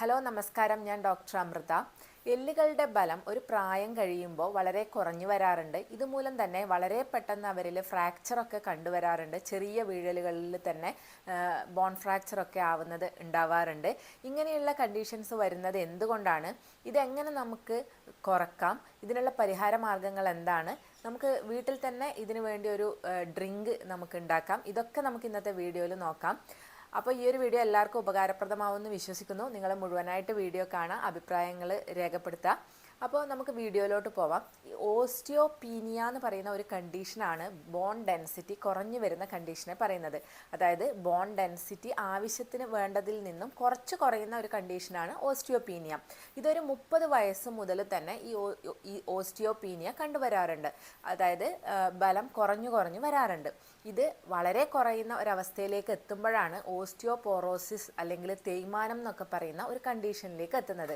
Hello നമസ്കാരം. ഞാൻ doctor Amrita. എല്ലുകളുടെ ബലം ഒരു പ്രായം കഴിയുമ്പോൾ വളരെ കുറഞ്ഞു വരാറുണ്ട്. ഇതുമൂലം തന്നെ വളരെ പെട്ടെന്ന് അവരിൽ ഫ്രാക്ചറൊക്കെ കണ്ടുവരാറുണ്ട്. ചെറിയ വീഴലുകളിൽ തന്നെ ബോൺ ഫ്രാക്ചറൊക്കെ ആവുന്നത് ഉണ്ടാവാറുണ്ട്. ഇങ്ങനെയുള്ള കണ്ടീഷൻസ് വരുന്നത് എന്തുകൊണ്ടാണ്? ഇതെങ്ങനെ നമുക്ക് കുറക്കാം? ഇതിനുള്ള പരിഹാര മാർഗങ്ങൾ എന്താണ്? നമുക്ക് വീട്ടിൽ തന്നെ ഇതിനു വേണ്ടി ഒരു ഡ്രിങ്ക് നമുക്ക് ഉണ്ടാക്കാം. ഇതൊക്കെ നമുക്ക് ഇന്നത്തെ വീഡിയോയിൽ നോക്കാം. അപ്പോൾ ഈ ഒരു വീഡിയോ എല്ലാവർക്കും ഉപകാരപ്രദമാവുമെന്ന് വിശ്വസിക്കുന്നു. നിങ്ങൾ മുഴുവനായിട്ട് വീഡിയോ കാണാം അഭിപ്രായങ്ങൾ രേഖപ്പെടുത്തുക അപ്പോൾ നമുക്ക് വീഡിയോയിലോട്ട് പോവാം. ഓസ്റ്റിയോപീനിയ എന്ന് പറയുന്ന ഒരു കണ്ടീഷനാണ് ബോൺ ഡെൻസിറ്റി കുറഞ്ഞു വരുന്ന കണ്ടീഷനെ പറയുന്നത്. അതായത് ബോൺ ഡെൻസിറ്റി ആവശ്യത്തിന് വേണ്ടതിൽ നിന്നും കുറച്ച് കുറയുന്ന ഒരു കണ്ടീഷനാണ് ഓസ്റ്റിയോപീനിയ. ഇതൊരു മുപ്പത് വയസ്സ് മുതൽ തന്നെ ഈ ഈ ഓസ്റ്റിയോപീനിയ കണ്ടുവരാറുണ്ട്. അതായത് ബലം കുറഞ്ഞു കുറഞ്ഞു വരാറുണ്ട്. ഇത് വളരെ കുറയുന്ന ഒരവസ്ഥയിലേക്ക് എത്തുമ്പോഴാണ് ഓസ്റ്റിയോപോറോസിസ് അല്ലെങ്കിൽ തേയ്മാനം എന്നൊക്കെ പറയുന്ന ഒരു കണ്ടീഷനിലേക്ക് എത്തുന്നത്.